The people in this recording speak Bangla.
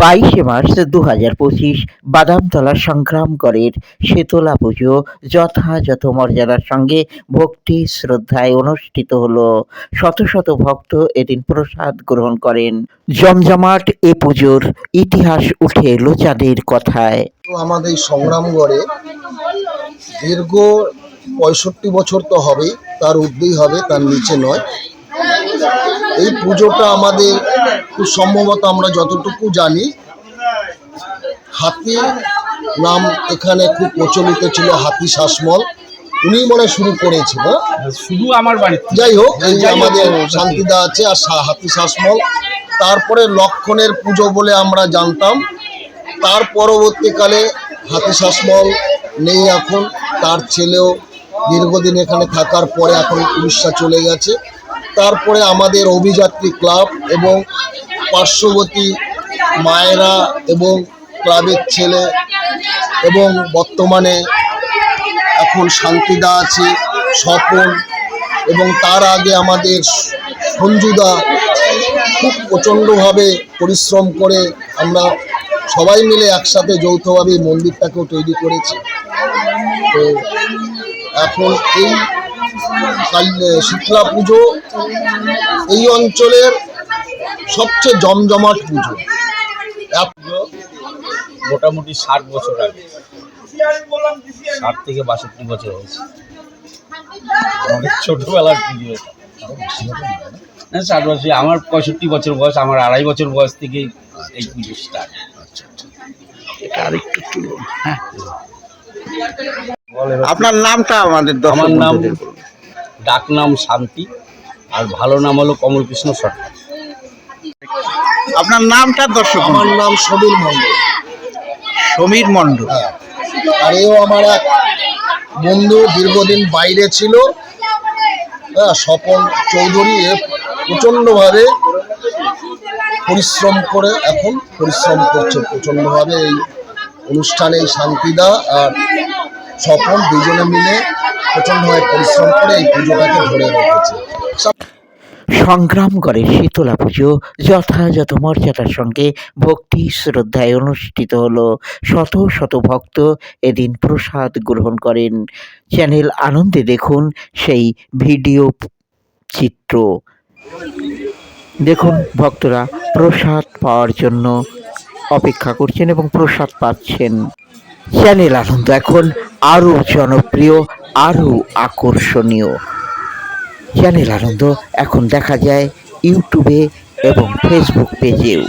বাইশে মার্চ দু হাজার পঁচিশ বাদামতলা সংগ্রামগড়ের শীতলা পুজো যথাযথ মর্যাদার সঙ্গে ভক্তি শ্রদ্ধায় অনুষ্ঠিত হলো। শত শত ভক্ত এদিন প্রসাদ গ্রহণ করেন। জমজমাট এ পুজোর ইতিহাস উঠে এলো চাঁদের কথায়। আমাদের সংগ্রামগড়ে দীর্ঘ পঁয়ষট্টি বছর তো হবেই, তার ঊর্ধ্বেই হবে, তার নিচে নয়। এই পুজোটা আমাদের খুব সম্ভবত আমরা যতটুকু জানি হাতি নাম এখানে খুব প্রচলিত ছিল হাতি শাসমল উনি মনে শুরু করেছিল। শুধু আমার বাড়িতে যাই হোক এই যে আমাদের শান্তিদা আছে আর হাতি শাসমল তারপরে লক্ষণের পুজো বলে আমরা জানতাম। তার পরবর্তীকালে হাতি শাসমল নেই এখন। তার ছেলেও দীর্ঘদিন এখানে থাকার পরে এখন উড়িষ্যা চলে গেছে। তারপরে আমাদের অভিযাত্রী ক্লাব এবং পার্শ্ববর্তী মায়েরা এবং ক্লাবের ছেলে এবং বর্তমানে এখন শান্তিদা আছে, স্বপন এবং তার আগে আমাদের সঞ্জুদা খুব প্রচণ্ডভাবে পরিশ্রম করে আমরা সবাই মিলে একসাথে যৌথভাবে মন্দিরটাকেও তৈরি করেছি। তো এখন এই শীতলা পুজো। এই অঞ্চলের সবচেয়ে জমজমাট পুজো। মোটামুটি ষাট বছর আগে। ষাট থেকে বাষট্টি বছর হয়েছে। আমাদের ছোটবেলার পুজো এটা। ষাট বছর আমার পঁয়ষট্টি বছর বয়স আমার আড়াই বছর বয়স থেকে এই পুজো স্টার্ট আপনার নামটা আমাদের দর্শক আমার নাম ডাক নাম শান্তি আর ভালো নাম হলো কমলকৃষ্ণ সরকার। আপনার নামটা দর্শক আমার নাম সমীর মণ্ডল। সমীর মণ্ডল। হ্যাঁ। আর এও আমার এক বন্ধু দীর্ঘদিন বাইরে ছিল। হ্যাঁ স্বপন চৌধুরী এ প্রচণ্ডভাবে পরিশ্রম করে এখন পরিশ্রম করছে। প্রচণ্ডভাবে এই অনুষ্ঠানে শান্তিদা আর স্বপন দুজনে মিলে প্রচণ্ডভাবে পরিশ্রম করে এই পুজোটাকে ধরে রেখেছে। সংগ্রামগড়ের শীতলা পুজো, যথাযথ মর্যাদার সঙ্গে ভক্তি শ্রদ্ধায় অনুষ্ঠিত হলো। শত শত ভক্ত এদিন প্রসাদ গ্রহণ করেন। চ্যানেল আনন্দে দেখুন সেই ভিডিও চিত্র। দেখুন ভক্তরা প্রসাদ পাওয়ার জন্য অপেক্ষা করছেন এবং প্রসাদ পাচ্ছেন। চ্যানেল আনন্দ এখন আরও জনপ্রিয় আরও আকর্ষণীয়। চ্যানেল আনন্দ এখন দেখা যায় ইউটিউবে এবং ফেসবুক পেজেও।